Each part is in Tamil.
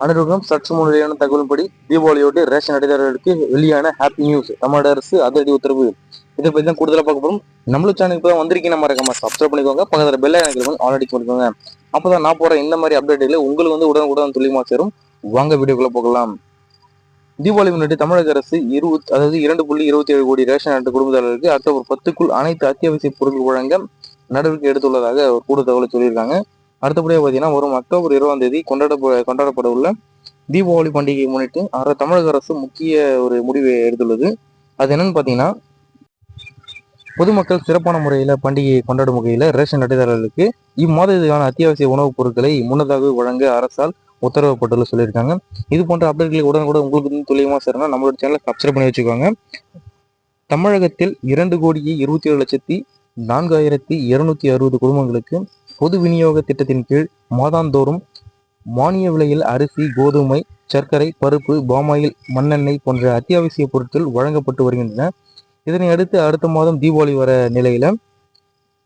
அனைவருக்கும் சற்று முன் வெளியான தகவலின்படி தீபாவளியோடு ரேஷன் அடைதாரர்களுக்கு வெளியான ஹாப்பி நியூஸ் தமிழக அரசு அதிரடி உத்தரவு. இதை பற்றி தான் கூடுதலாக பார்க்க போகிறோம் நம்மளும் சேனலுக்கு இப்போ வந்திருக்கீங்க மறக்காம சப்ஸ்கிரைப் பண்ணிக்கோங்க. பக்கத்தில் பெல் ஐக்கன் ஆல்ரெடி பண்ணிக்கோங்க அப்பதான் நான் போகிறேன் இந்த மாதிரி அப்டேட்டுகளை உங்களுக்கு வந்து உடனுக்குடன் துல்லியமாக சேரும். வாங்க வீடியோக்குள்ளே போகலாம். தீபாவளி முன்னிட்டு தமிழக அரசு இருபத்தி அதாவது இரண்டு புள்ளி இருபத்தி ஏழு கோடி ரேஷன் அட்டை குடும்பத்தாளருக்கு அடுத்த ஒரு பத்துக்குள் அனைத்து அத்தியாவசிய பொருட்கள் வழங்க நடவடிக்கை எடுத்துள்ளதாக ஒரு கூட தகவலை சொல்லியிருக்காங்க. அடுத்தபடியாக பார்த்தீங்கன்னா வரும் அக்டோபர் இருபதாம் தேதி கொண்டாட கொண்டாடப்பட உள்ள தீபாவளி பண்டிகையை முன்னிட்டு அர தமிழக அரசு முக்கிய ஒரு முடிவை எடுத்துள்ளது. அது என்னன்னு பார்த்தீங்கன்னா பொதுமக்கள் சிறப்பான முறையில் பண்டிகையை கொண்டாடும் வகையில் ரேஷன் அட்டைதாரர்களுக்கு இம்மாதத்துக்கான அத்தியாவசிய உணவுப் பொருட்களை முன்னதாக வழங்க அரசால் உத்தரவுப்பட்டுள்ள சொல்லியிருக்காங்க. இது போன்ற அப்டேட்களை உடனுக்குடன் உங்களுக்கு வந்து துல்லியமாக சேரணும் நம்மளோட சேனலை சப்ஸ்கிரைப் பண்ணி வச்சுக்கோங்க. தமிழகத்தில் இரண்டு கோடியே இருபத்தி ஏழு லட்சத்தி நான்காயிரத்தி இருநூத்தி அறுபது குடும்பங்களுக்கு பொது விநியோக திட்டத்தின் கீழ் மாதாந்தோறும் மானிய விலையில் அரிசி கோதுமை சர்க்கரை பருப்பு பாமாயில் மண்ணெண்ணெய் போன்ற அத்தியாவசிய பொருட்கள் வழங்கப்பட்டு வருகின்றன. இதனை அடுத்து அடுத்த மாதம் தீபாவளி வர நிலையில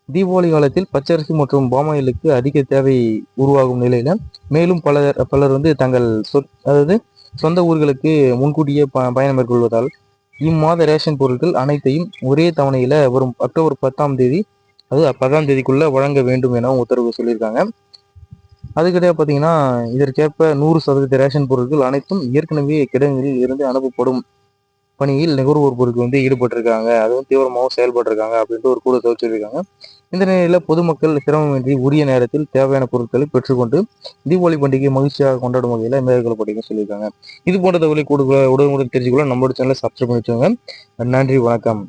தீபாவளி காலத்தில் பச்சரிசி மற்றும் பாமாயிலுக்கு அதிக தேவை உருவாகும் நிலையில மேலும் பலர் பலர் வந்து தங்கள் சொ அதாவது சொந்த ஊர்களுக்கு முன்கூட்டியே ப பயணம் மேற்கொள்வதால் இம்மாத ரேஷன் பொருட்கள் அனைத்தையும் ஒரே தவணையில வரும் அக்டோபர் பத்தாம் தேதி அது பத்தாம் தேதிக்குள்ளே வழங்க வேண்டும் என உத்தரவு சொல்லியிருக்காங்க. அதுக்கிடையே பார்த்தீங்கன்னா இதற்கேற்ப நூறு சதவீத ரேஷன் பொருட்கள் அனைத்தும் ஏற்கனவே கிடங்களில் இருந்து அனுப்பப்படும் பணியில் நுகர்வோர் பொருட்கள் வந்து ஈடுபட்டிருக்காங்க. அதுவும் தீவிரமாகவும் செயல்பட்டிருக்காங்க அப்படின்ட்டு ஒரு கூட சொல்லியிருக்காங்க. இந்த நிலையில் பொதுமக்கள் சிரமமின்றி உரிய நேரத்தில் தேவையான பொருட்களை பெற்றுக்கொண்டு தீபாவளி பண்டிகை மகிழ்ச்சியாக கொண்டாடும் வகையில் மேற்கொள்ளப்படுங்க சொல்லியிருக்காங்க. இது போன்ற தகவலை கூட உடனுக்குடன் தெரிஞ்சுக்கொள்ள நம்மளோட சேனலை சப்ஸ்கிரைப் பண்ணி வச்சுக்கோங்க நன்றி வணக்கம்.